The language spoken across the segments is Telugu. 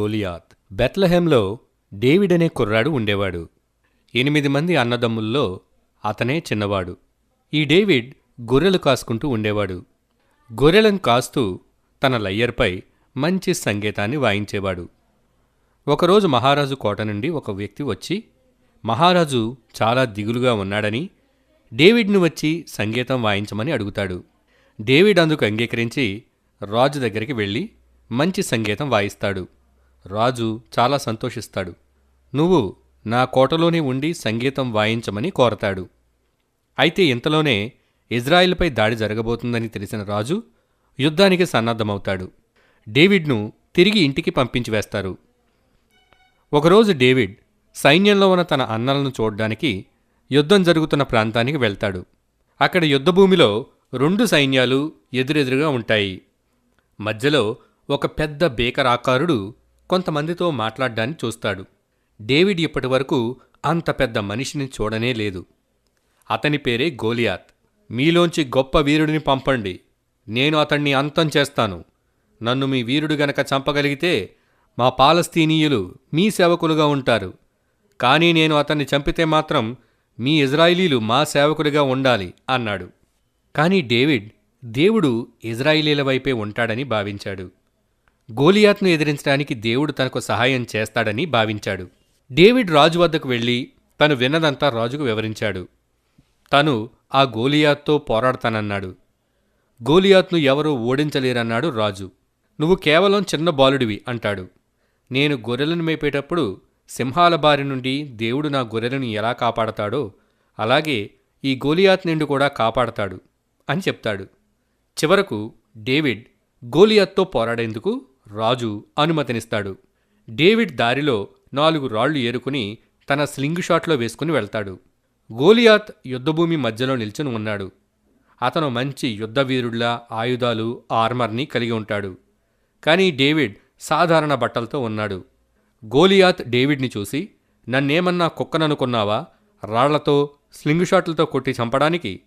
గోలియాత్. బెత్లహెంలో డేవిడ్ అనే కుర్రాడు ఉండేవాడు. ఎనిమిది మంది అన్నదమ్ముల్లో అతనే చిన్నవాడు. ఈ డేవిడ్ గొర్రెలు కాసుకుంటూ ఉండేవాడు. గొర్రెలను కాస్తూ తన లయ్యర్పై మంచి సంగీతాన్ని వాయించేవాడు. ఒకరోజు మహారాజు కోట నుండి ఒక వ్యక్తి వచ్చి మహారాజు చాలా దిగులుగా ఉన్నాడని డేవిడ్ను వచ్చి సంగీతం వాయించమని అడుగుతాడు. డేవిడ్ అందుకు అంగీకరించి రాజు దగ్గరికి వెళ్ళి మంచి సంగీతం వాయిస్తాడు. రాజు చాలా సంతోషిస్తాడు. నువ్వు నా కోటలోనే ఉండి సంగీతం వాయించమని కోరతాడు. అయితే ఇంతలోనే ఇజ్రాయిల్పై దాడి జరగబోతుందని తెలిసిన రాజు యుద్ధానికి సన్నద్ధమవుతాడు. డేవిడ్ను తిరిగి ఇంటికి పంపించి వేస్తారు. ఒకరోజు డేవిడ్ సైన్యంలో ఉన్న తన అన్నలను చూడడానికి యుద్ధం జరుగుతున్న ప్రాంతానికి వెళ్తాడు. అక్కడ యుద్ధభూమిలో రెండు సైన్యాలు ఎదురెదురుగా ఉంటాయి. మధ్యలో ఒక పెద్ద బేకరాకారుడు కొంతమందితో మాట్లాడ్డాన్ని చూస్తాడు. డేవిడ్ ఇప్పటివరకు అంత పెద్ద మనిషిని చూడనే లేదు. అతని పేరే గోలియాత్. మీలోంచి గొప్ప వీరుడిని పంపండి. నేను అతన్ని అంతం చేస్తాను. నన్ను మీ వీరుడు గనక చంపగలిగితే మా పాలస్తీనీయులు మీ సేవకులుగా ఉంటారు. కానీ నేను అతన్ని చంపితే మాత్రం మీ ఇజ్రాయిలీలు మా సేవకులుగా ఉండాలి అన్నాడు. కానీ డేవిడ్ దేవుడు ఇజ్రాయిలీల వైపే ఉంటాడని భావించాడు. గోలియాత్ను ఎదిరించడానికి దేవుడు తనకు సహాయం చేస్తాడని భావించాడు. డేవిడ్ రాజు వద్దకు వెళ్ళి తను విన్నదంతా రాజుకు వివరించాడు. తను ఆ గోలియాత్తో పోరాడతానన్నాడు. గోలియాత్ను ఎవరూ ఓడించలేరన్నాడు రాజు. నువ్వు కేవలం చిన్న బాలుడివి అంటాడు. నేను గొర్రెలను మేపేటప్పుడు సింహాల బారి నుండి దేవుడు నా గొర్రెలను ఎలా కాపాడతాడో అలాగే ఈ గోలియాత్ నుండి కూడా కాపాడతాడు అని చెప్తాడు. చివరకు డేవిడ్ గోలియాత్తో పోరాడేందుకు రాజు అనుమతినిస్తాడు. డేవిడ్ దారిలో నాలుగు రాళ్ళు ఏరుకుని తన స్లింగ్ షాట్లో వేసుకుని వెళ్తాడు. గోలియాత్ యుద్ధభూమి మధ్యలో నిల్చుని ఉన్నాడు. అతను మంచి యుద్ధవీరుడిలా ఆయుధాలు ఆర్మర్ని కలిగి ఉంటాడు. కానీ డేవిడ్ సాధారణ బట్టలతో ఉన్నాడు. గోలియాత్ డేవిడ్ని చూసి నన్నేమన్నా కుక్కననుకున్నావా? రాళ్ళతో స్లింగ్ షాట్లతో కొట్టి చంపడానికి?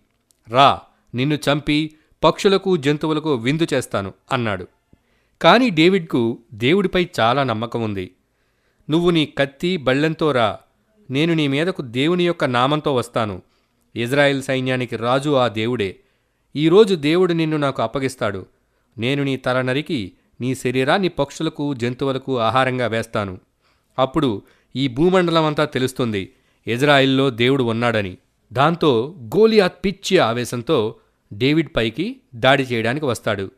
రా నిన్ను చంపి పక్షులకు జంతువులకు విందు చేస్తాను అన్నాడు. కానీ డేవిడ్కు దేవుడిపై చాలా నమ్మకం ఉంది. నువ్వు నీ కత్తి బళ్ళెంతో రా. నేను నీ మీదకు దేవుని యొక్క నామంతో వస్తాను. ఇజ్రాయెల్ సైన్యానికి రాజు ఆ దేవుడే. ఈరోజు దేవుడు నిన్ను నాకు అప్పగిస్తాడు. నేను నీ తల నరికి నీ శరీరాన్ని పక్షులకు జంతువులకు ఆహారంగా వేస్తాను. అప్పుడు ఈ భూమండలం అంతా తెలుస్తుంది ఇజ్రాయిల్లో దేవుడు ఉన్నాడని. దాంతో గోలియాత్ పిచ్చి ఆవేశంతో డేవిడ్ పైకి దాడి చేయడానికి వస్తాడు.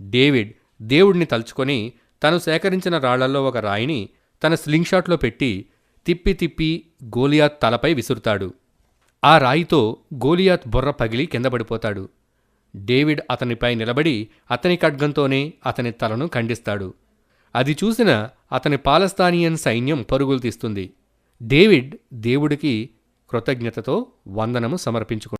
డేవిడ్ దేవుడిని తలుచుకొని తను సేకరించిన రాళ్ళలో ఒక రాయిని తన స్లింగ్ షాట్లో పెట్టి తిప్పి తిప్పి గోలియాత్ తలపై విసురుతాడు. ఆ రాయితో గోలియాత్ బుర్ర పగిలి కింద పడిపోతాడు. డేవిడ్ అతనిపై నిలబడి అతని ఖడ్గంతోనే అతని తలను ఖండిస్తాడు. అది చూసిన అతని పాలస్తానియన్ సైన్యం పరుగులు తీస్తుంది. డేవిడ్ దేవుడికి కృతజ్ఞతతో వందనము సమర్పించుకుంటాడు